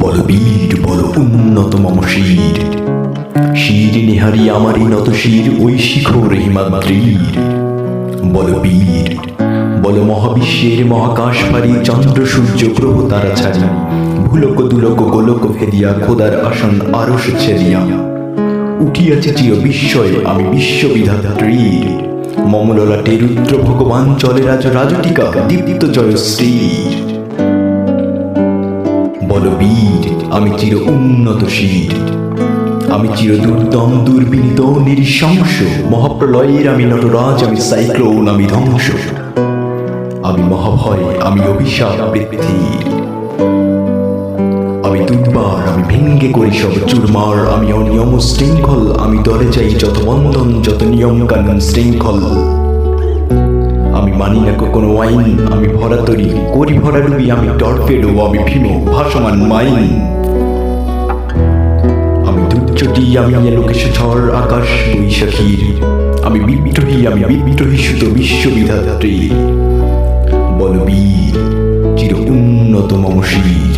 বল বীর, বল উন্নত মম শির। শির নেহারি আমারই নত শির, ওই শিখর হিমাদ্রির। বল বীর, বল মহাবিশ্বের মহাকাশ পারি চন্দ্র, সূর্য, গ্রহ, তারা ছাড়ি ভুলক, দুলক, গোলক ফেদিয়া খোদার আসন আরস ছেদিয়া। উঠিয়াছে চির বিস্ময়ে আমি বিশ্ববিধাত্রীর। মমললাটে রুদ্র ভগবান চলে রাজ, রাজটিকা, দীপ্ত জয়শ্রীর। বল বীর, আমি চির উন্নত শীর। আমি চির দুর্দম, দুর্বিনীত, নিঃশংস, মহাপ্রলয়ের আমি নটরাজ, আমি সাইক্লোন, আমি ধ্বংস। আমি মহাভয়, আমি অভিশাপ বৃদ্ধির আমি দুর্বার, আমি ভেঙ্গে করি সব চুরমার, আমি অনিয়ম শৃঙ্খল, আমি দলে যাই যত বন্ধন, যত নিয়ম কানুন শৃঙ্খল। মানি না কোনো ওয়াইন আমি ভরা তরি, করি ভরা ডুবি আমি টর্পেডো আমি ভীম, ভাসমান মাইন। আমি দুর্যটি আমি লোকেশ ঝড় আকাশ বৈশাখীর। আমি বিদ্রোহী আমি বিদ্রোহী সুত বিশ্ববিধাত্রী। বলবীর চির উন্নত মম শির